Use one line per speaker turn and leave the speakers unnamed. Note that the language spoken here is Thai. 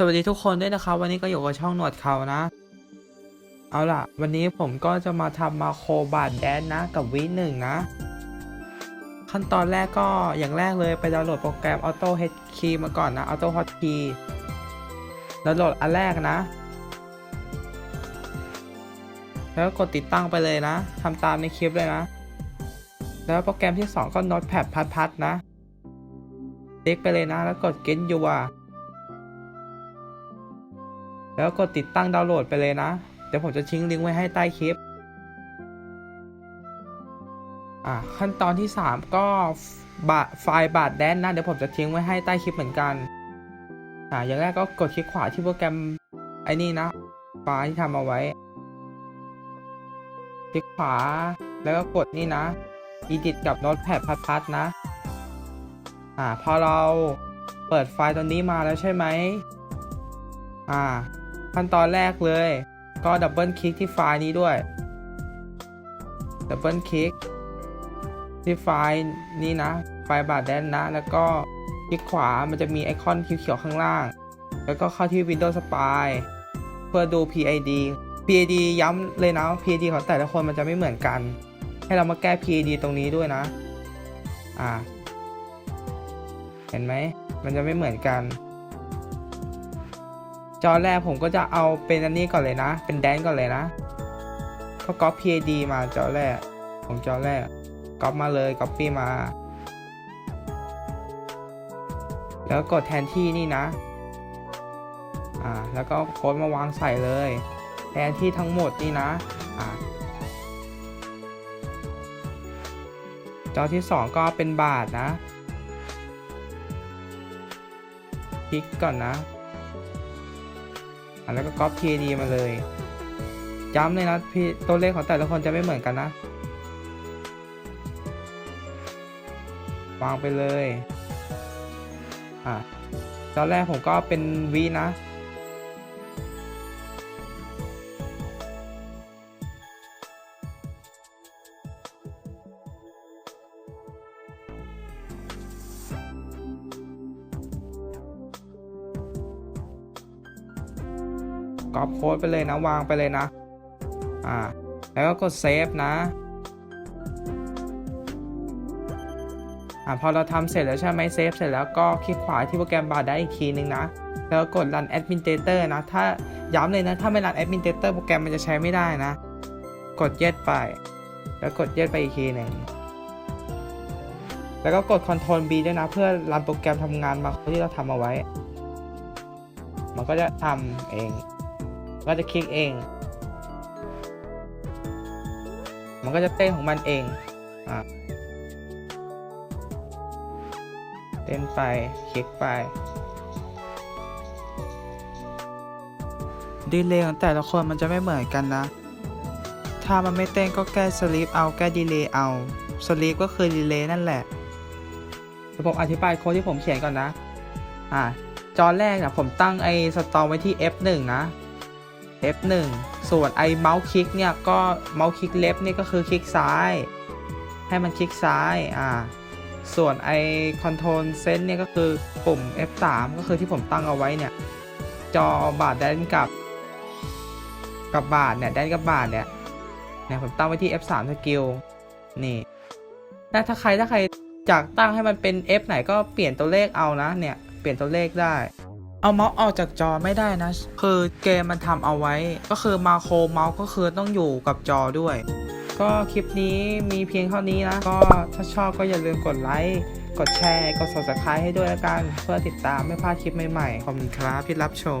สวัสดีทุกคนด้วยนะครับ วันนี้ก็อยู่กับช่องหนวดเขานะ เอาล่ะ วันนี้ผมก็จะมาทำมาโคบาดแดนนะ กับวิหนึ่งนะ ขั้นตอนแรกก็อย่างแรกเลยไปดาวน์โหลดโปรแกรม Auto Head Key มาก่อนนะ Auto Hot Key ดาวน์โหลดอันแรกนะ แล้วกดติดตั้งไปเลยนะทำตามในคลิปเลยนะ แล้วโปรแกรมที่ 2 ก็ Notepad พัดๆนะเด็กไปเลยนะ แล้วกด Get You แล้วกดติดตั้งดาวน์โหลดไปเลยนะ เดี๋ยวผมจะทิ้งลิงก์ไว้ให้ใต้คลิป อ่าขั้นตอนที่ 3 ก็บาไฟล์บาดแดนนะ เดี๋ยวผมจะทิ้งไว้ให้ใต้คลิปเหมือนกัน อ่าอย่างแรกก็กดคลิกขวาที่โปรแกรมไอ้นี่นะไฟล์ที่ทำเอาไว้ คลิกขวาแล้วก็กดนี่นะ edit กับ notepad พัดๆนะ อ่า พอเราเปิดไฟล์ตัวนี้มาแล้วใช่ไหม อ่า ขั้นตอนแรกเลย ก็ดับเบิลคลิกที่ไฟล์นี้ด้วย ดับเบิลคลิกที่ไฟล์นี้นะ ไฟล์บาดแดนนะ แล้วก็คลิกขวา มันจะมีไอคอนเขียวๆข้างล่าง แล้วก็เข้าที่ Windows Spy เพื่อดู PID PID ย้ำเลยนะ PID ของแต่ละคนมันจะไม่เหมือนกัน ให้เรามาแก้ PID ตรงนี้ด้วยนะ อ่า เห็นไหม มันจะไม่เหมือนกัน จอแรกผมก็จะเอาเป็นอันนี้ก่อนเลยนะ เป็นแดนก่อนเลยนะก็ก๊อป PID มาจอแรกของจอแรกก๊อปมาเลยก๊อปปี้มา แล้วกดแทนที่นี่นะ อ่า แล้วก็โค้ดมาวางใส่เลย แทนที่ทั้งหมดนี่นะ อ่าจอที่ 2 ก็เป็นบาทนะ คลิกก่อนนะ แล้วก็ copy PID มาเลยย้ำเลยนะพี่ตัวเลขของแต่ละคนจะไม่เหมือนกันนะวางไปเลยอะตอนแรกผมก็เป็นวีนะ ก๊อปโค้ดไปเลยนะวางไปเลยนะ อ่า แล้วก็กดเซฟนะ อ่าพอเราทำเสร็จแล้วใช่ไหมเซฟเสร็จแล้วก็คลิกขวาที่โปรแกรมบาร์ได้อีกทีนึงนะ แล้วกด run administrator นะ ถ้าย้ำเลยนะ ถ้าไม่ run administrator โปรแกรมมันจะใช้ไม่ได้นะ กด yes ไป แล้วกด yes ไปอีกทีหนึ่งแล้วก็กด control B ด้วยนะ เพื่อรันโปรแกรมทำงานมาที่เราทำเอาไว้ มันก็จะทำเอง ก็จะคลิกเอง มันก็จะเต้นของมันเองอเต้นไปคลิกไป ดีเลย์ของแต่ละคนมันจะไม่เหมือนกันนะ ถ้ามันไม่เต้นก็แก้สลีปเอาแก้ดีเลย์เอาสลีปก็คือดีเลย์นั่นแหละเดี๋ยวผมอธิบายโค้ดที่ผมเขียนก่อนนะ อะจอแรกนะผมตั้งไอ้สตอไว้ที่ F1 นะ F1 ส่วนไอ้เมาส์คลิกเนี่ยก็เมาส์คลิกเล็บนี่ก็คือคลิกซ้าย ให้มันคลิกซ้ายอ่าส่วนไอ้คอนโทรลเซนเนี่ยก็คือปุ่ม F3 ก็คือที่ผมตั้งเอาไว้เนี่ย จอบาดแดนกับกับบาดเนี่ยแดนกับบาดเนี่ยเนี่ยผมตั้งไว้ที่ F3 สกิลนี่ถ้าถ้าใครถ้าใครอยากตั้งให้มันเป็น F ไหนก็เปลี่ยนตัวเลขเอานะเนี่ย เปลี่ยนตัวเลขได้ เอาเมาส์ออกจากจอไม่ได้นะ คือเกมมันทำเอาไว้ ก็คือมาโครเมาส์ก็คือต้องอยู่กับจอด้วย ก็คลิปนี้มีเพียงเท่านี้นะ ก็ถ้าชอบก็อย่าลืมกดไลค์ กดแชร์ กด subscribe ให้ด้วยละกัน เพื่อติดตามไม่พลาดคลิปใหม่ๆ ขอบคุณครับที่รับชม